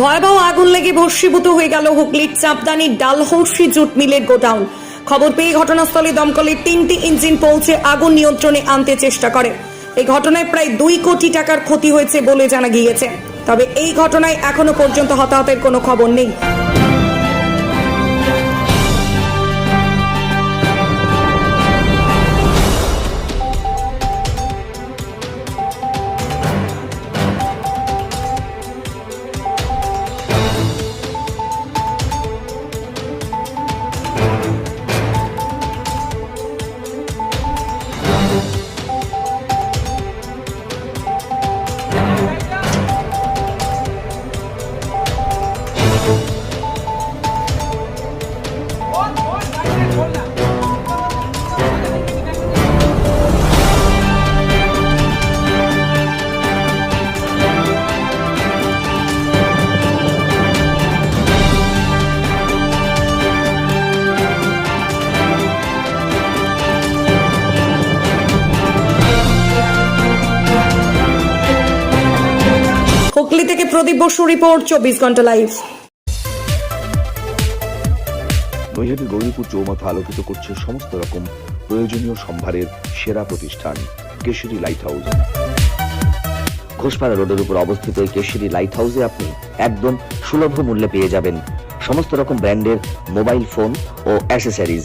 ভয়াবহ আগুন লেগে ভস্মীভূত হয়ে গেল হুগলির চাপদানির ডালহৌসি জুট মিলের গোডাউন। খবর পেয়ে ঘটনাস্থলে দমকলের তিনটি ইঞ্জিন পৌঁছে আগুন নিয়ন্ত্রণে আনতে চেষ্টা করে। এই ঘটনায় প্রায় দুই কোটি টাকার ক্ষতি হয়েছে বলে জানা গিয়েছে। তবে এই ঘটনায় এখনও পর্যন্ত হতাহতের কোনো খবর নেই। হুগলি থেকে প্রদীপ বসু রিপোর্ট, চব্বিশ ঘণ্টা লাইভ নৈহাটি গৌরীপুর চৌমাথা আলোকিত করছে সমস্ত রকম প্রয়োজনীয় সম্ভারের সেরা প্রতিষ্ঠান, কেশরী লাইট হাউস ঘোষপাড়া রোডের উপর অবস্থিত এই কেশরী লাইট হাউসে আপনি একদম সুলভ মূল্যে পেয়ে যাবেন সমস্ত রকম ব্র্যান্ডের মোবাইল ফোন ও অ্যাসেসরিজ